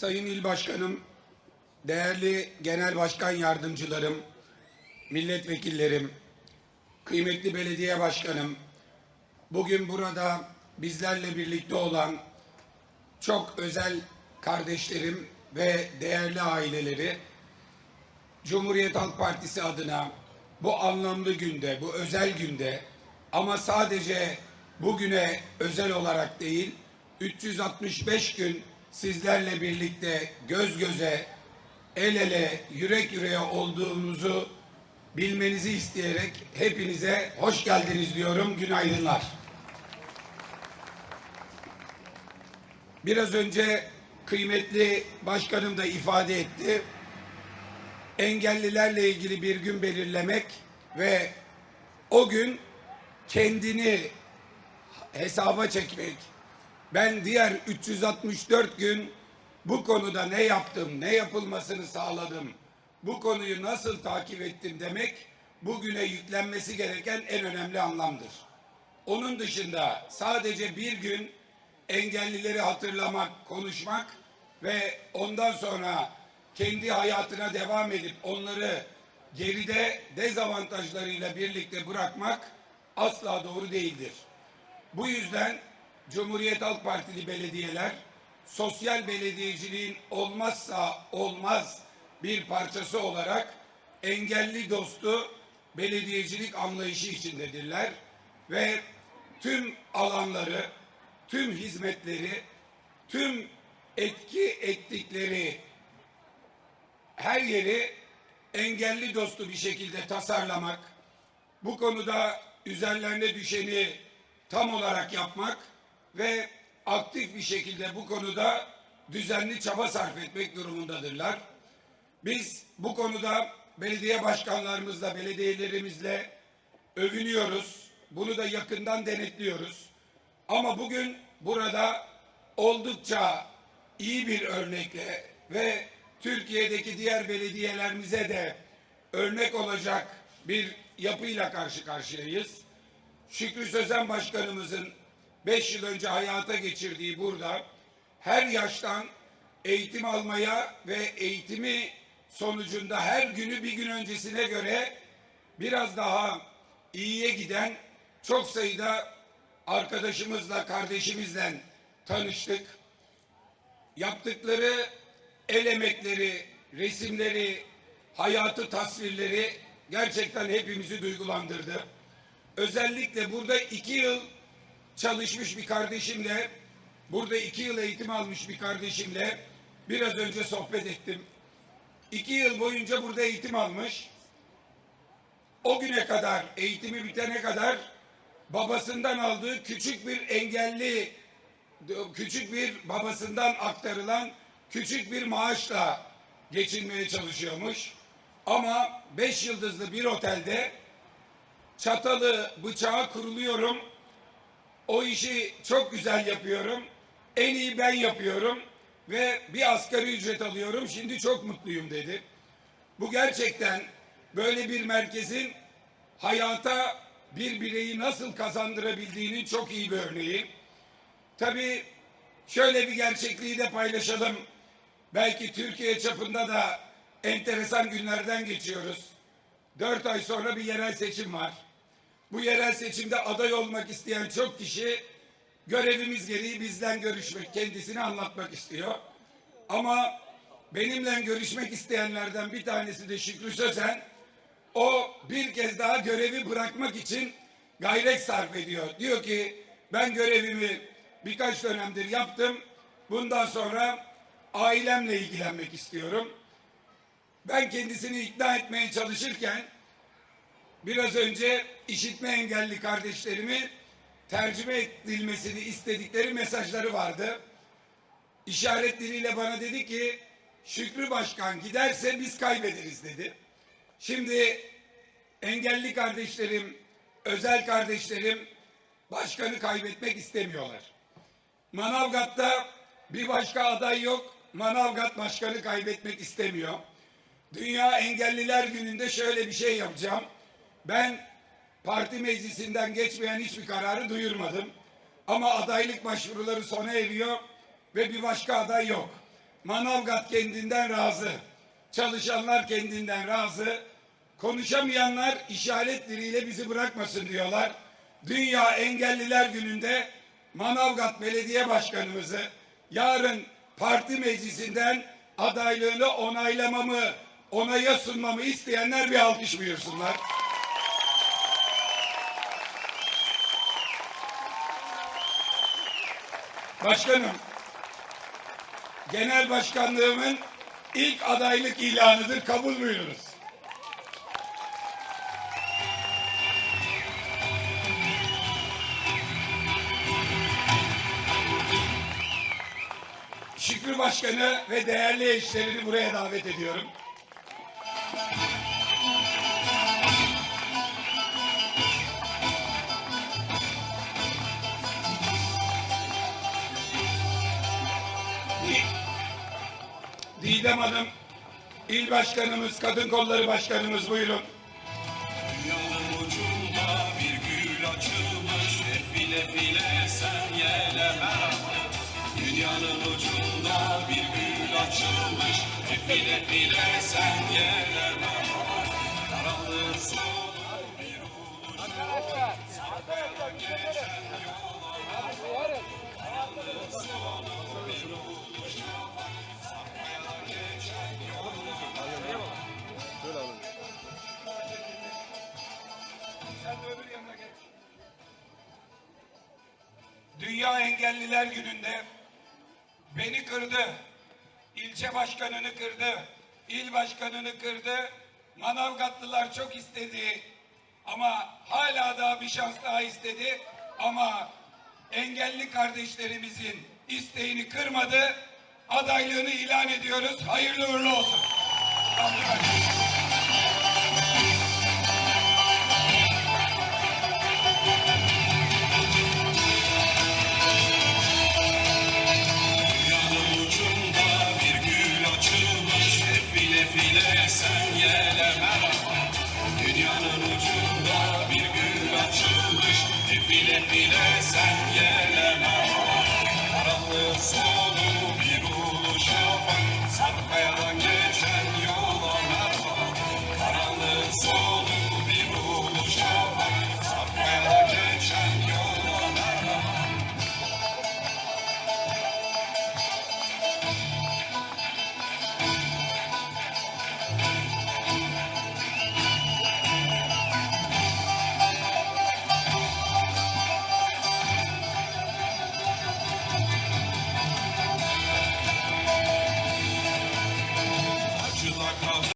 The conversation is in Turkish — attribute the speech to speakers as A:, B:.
A: Sayın İl Başkanım, değerli Genel Başkan Yardımcılarım, milletvekillerim, kıymetli belediye başkanım, bugün burada bizlerle birlikte olan çok özel kardeşlerim ve değerli aileleri, Cumhuriyet Halk Partisi adına bu anlamlı günde, bu özel günde ama sadece bugüne özel olarak değil, 365 gün sizlerle birlikte göz göze, el ele, yürek yüreğe olduğumuzu bilmenizi isteyerek hepinize hoş geldiniz diyorum. Günaydınlar. Biraz önce kıymetli başkanım da ifade etti. Engellilerle ilgili bir gün belirlemek ve o gün kendini hesaba çekmek. Ben diğer 364 gün bu konuda ne yaptım, ne yapılmasını sağladım, bu konuyu nasıl takip ettim demek bugüne yüklenmesi gereken en önemli anlamdır. Onun dışında sadece bir gün engellileri hatırlamak, konuşmak ve ondan sonra kendi hayatına devam edip onları geride dezavantajlarıyla birlikte bırakmak asla doğru değildir. Bu yüzden Cumhuriyet Halk Partili belediyeler sosyal belediyeciliğin olmazsa olmaz bir parçası olarak engelli dostu belediyecilik anlayışı içindedirler ve tüm alanları, tüm hizmetleri, tüm etki ettikleri her yeri engelli dostu bir şekilde tasarlamak, bu konuda üzerlerine düşeni tam olarak yapmak ve aktif bir şekilde bu konuda düzenli çaba sarf etmek durumundadırlar. Biz bu konuda belediye başkanlarımızla, belediyelerimizle övünüyoruz. Bunu da yakından denetliyoruz. Ama bugün burada oldukça iyi bir örnekle ve Türkiye'deki diğer belediyelerimize de örnek olacak bir yapıyla karşı karşıyayız. Şükrü Sözen Başkanımızın beş yıl önce hayata geçirdiği burada her yaştan eğitim almaya ve eğitimi sonucunda her günü bir gün öncesine göre biraz daha iyiye giden çok sayıda arkadaşımızla, kardeşimizle tanıştık. Yaptıkları el emekleri, resimleri, hayatı tasvirleri gerçekten hepimizi duygulandırdı. Özellikle burada iki yıl çalışmış bir kardeşimle, burada iki yıl eğitim almış bir kardeşimle biraz önce sohbet ettim. İki yıl boyunca burada eğitim almış. O güne kadar, eğitimi bitene kadar babasından aldığı küçük bir engelli, küçük bir babasından aktarılan küçük bir maaşla geçinmeye çalışıyormuş. Ama beş yıldızlı bir otelde çatalı bıçağı kuruluyorum. O işi çok güzel yapıyorum. En iyi ben yapıyorum ve bir asgari ücret alıyorum. Şimdi çok mutluyum dedi. Bu gerçekten böyle bir merkezin hayata bir bireyi nasıl kazandırabildiğinin çok iyi bir örneği. Tabii şöyle bir gerçekliği de paylaşalım. Belki Türkiye çapında da enteresan günlerden geçiyoruz. Dört ay sonra bir yerel seçim var. Bu yerel seçimde aday olmak isteyen çok kişi görevimiz gereği bizden görüşmek, kendisini anlatmak istiyor. Ama benimle görüşmek isteyenlerden bir tanesi de Şükrü Sözen. O bir kez daha görevi bırakmak için gayret sarf ediyor. Diyor ki ben görevimi birkaç dönemdir yaptım. Bundan sonra ailemle ilgilenmek istiyorum. Ben kendisini ikna etmeye çalışırken biraz önce işitme engelli kardeşlerimi tercüme edilmesini istedikleri mesajları vardı. İşaret diliyle bana dedi ki Şükrü Başkan giderse biz kaybederiz dedi. Şimdi engelli kardeşlerim, özel kardeşlerim başkanı kaybetmek istemiyorlar. Manavgat'ta bir başka aday yok. Manavgat başkanı kaybetmek istemiyor. Dünya Engelliler Günü'nde şöyle bir şey yapacağım. Ben parti meclisinden geçmeyen hiçbir kararı duyurmadım. Ama adaylık başvuruları sona eriyor ve bir başka aday yok. Manavgat kendinden razı. Çalışanlar kendinden razı. Konuşamayanlar işaret diliyle bizi bırakmasın diyorlar. Dünya Engelliler Günü'nde Manavgat Belediye Başkanımızı yarın parti meclisinden adaylığını onaylamamı, onaya sunmamı isteyenler bir alkış buyursunlar. Başkanım, genel başkanlığımın ilk adaylık ilanıdır. Kabul buyurunuz. Şükrü Başkanı ve değerli eşlerini buraya davet ediyorum. Didem Hanım, İl Başkanımız, Kadın Kolları Başkanımız buyurun.
B: Dünyanın ucunda bir gül açılmış Hep bile bile sen yele Dünyanın ucunda bir gül açılmış Hep bile bile sen yele merhaba Karanlığı sonu bir uluş Sarkayadan geçen yola Karanlığı sonu bir uluş geçen yola
A: Sen de öbür yanına geç. Dünya Engelliler Günü'nde beni kırdı. İlçe başkanını kırdı. il başkanını kırdı. Manavgatlılar çok istedi. Ama hala daha bir şans daha istedi. Ama engelli kardeşlerimizin isteğini kırmadı. Adaylığını ilan ediyoruz. Hayırlı uğurlu olsun.
B: Bile bile sen merhaba Karanlığı sonu ulu şafak